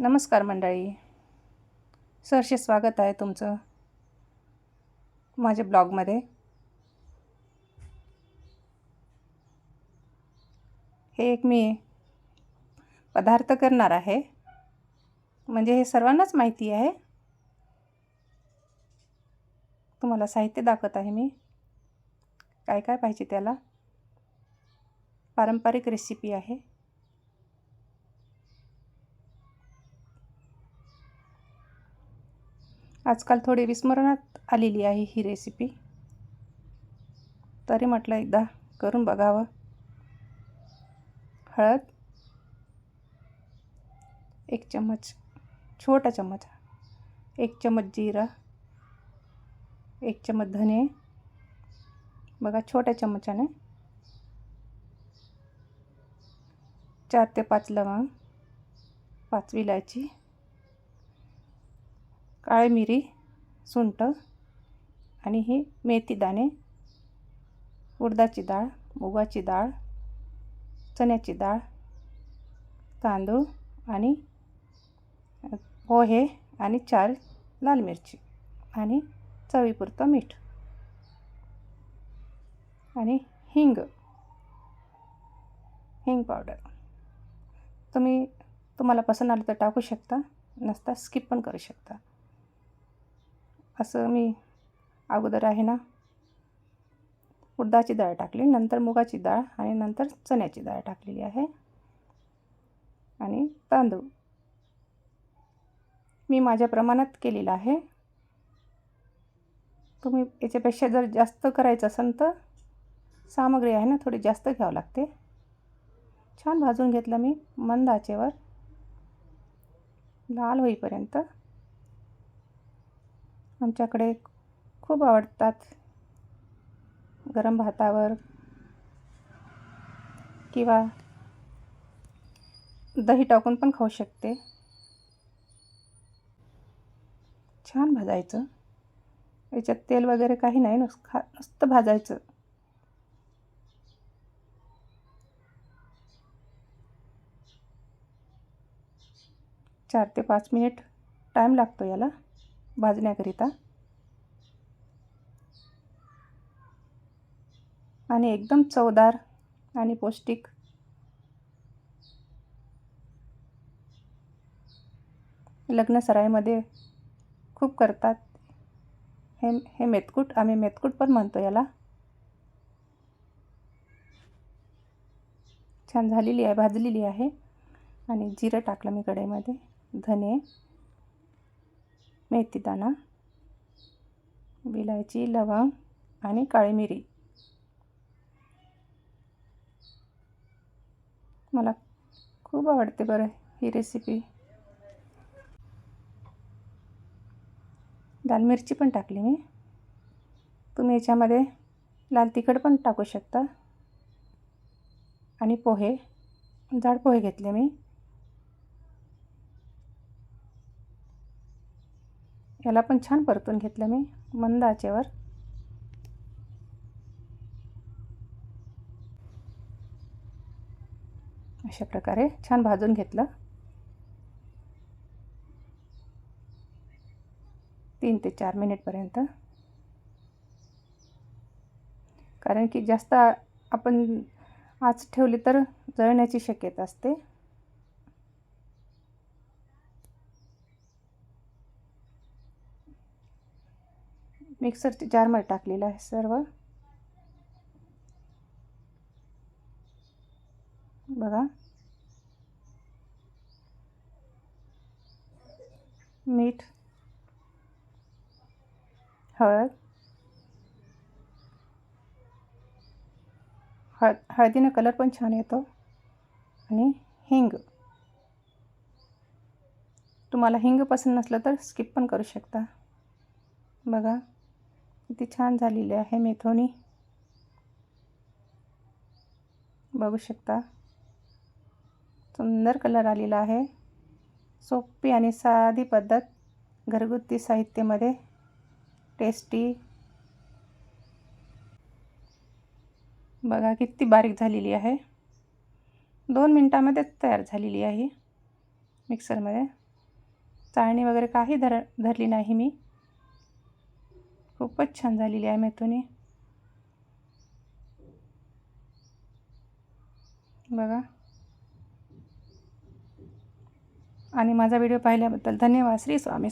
नमस्कार मंडळी. सहर्षे स्वागत आहे तुमचं माझ्या ब्लॉगमध्ये. हे एक मी पदार्थ करणार आहे. म्हणजे हे सर्वांनाच माहिती आहे. तुम्हाला साहित्य दाखवत आहे मी. काय काय पाहिजे त्याला? पारंपरिक रेसिपी आहे. आजकाल थोडी विस्मरणात आलेली आहे ही रेसिपी तरी म्हटलं एकदा करून बघावं. हळद एक चम्मच छोटा चम्मच एक चम्मच जिरा एक चम्मच धने बघा छोट्या चम्मचाने. चार ते पाच लवंग पाच विलायची काळे मिरी सुंठ आणि ही मेथी दाणे उडदाची डाळ मुगाची डाळ चण्याची डाळ तांदूळ आणि पोहे आणि चार लाल मिरची आणि चवीपुरतं मीठ आणि हिंग हिंग पावडर. तुम्ही तुम्हाला पसंत आलं तर टाकू शकता नसता स्किप पण करू शकता. असं मी अगोदर आहे ना उडदाची डाळ टाकली नंतर मुगाची डाळ आणि नंतर चण्याची डाळ टाकलेली आहे. आणि तांदूळ मी माझ्या प्रमाणात केलेलं आहे. तुम्ही याच्यापेक्षा जर जास्त करायचं असेल तर सामग्री आहे ना थोडी जास्त घ्यावं लागते. छान भाजून घेतलं मी मंद आचेवर. लाल होईपर्यंत आमच्याकडे खूप आवडतात. गरम भातावर किंवा दही टाकून पण खाऊ शकते. छान भाजायचं. याच्यात तेल वगैरे काही नाही नुस खा नुसतं भाजायचं. चार ते पाच मिनिट टाईम लागतो याला. भाजण्याकरिता. आणि एकदम चवदार आणि पौष्टिक. लग्नसराईमध्ये खूप करतात. हे हे मेतकूट आम्ही मेतकूट पण म्हणतो याला. छान झालेली आहे भाजलेली आहे. आणि जिरं टाकलं मी कढईमध्ये. धने. मेथीदाणा विलायची लवंग आणि काळी मिरी. मला खूप आवडते बरं ही रेसिपी लाल मिरची पण टाकली मी. तुम्ही याच्यामध्ये लाल तिखट पण टाकू शकता. आणि पोहे जाड पोहे घेतले मी. याला पण छान परतून घेतलं मी मंद आचेवर. अशा प्रकारे छान भाजून घेतलं. तीन ते चार मिनिटपर्यंत कारण की जास्त आपण आज ठेवली तर जळण्याची शक्यता असते. मिक्सरची जारमध्ये टाकलेलं आहे सर्व. बघा. मीठ हळद हळ हळदीनं कलर पण छान येतो. आणि हिंग. तुम्हाला हिंग पसंत नसलं तर स्किप पण करू शकता. बघा. किती छान झालेली आहे मेथोनी. बघू शकता. सुंदर कलर आलेला आहे. सोपी आणि साधी पद्धत घरगुती साहित्यामध्ये. टेस्टी बघा किती बारीक झालेली आहे. दोन मिनटामध्येच तयार झालेली आहे. मिक्सरमध्ये चाळणी वगैरे काही धर धरली नाही मी. खूपच छान झालेली आहे मेथोनी बघा. आणि माझा व्हिडिओ पाहिल्याबद्दल धन्यवाद. श्री स्वामी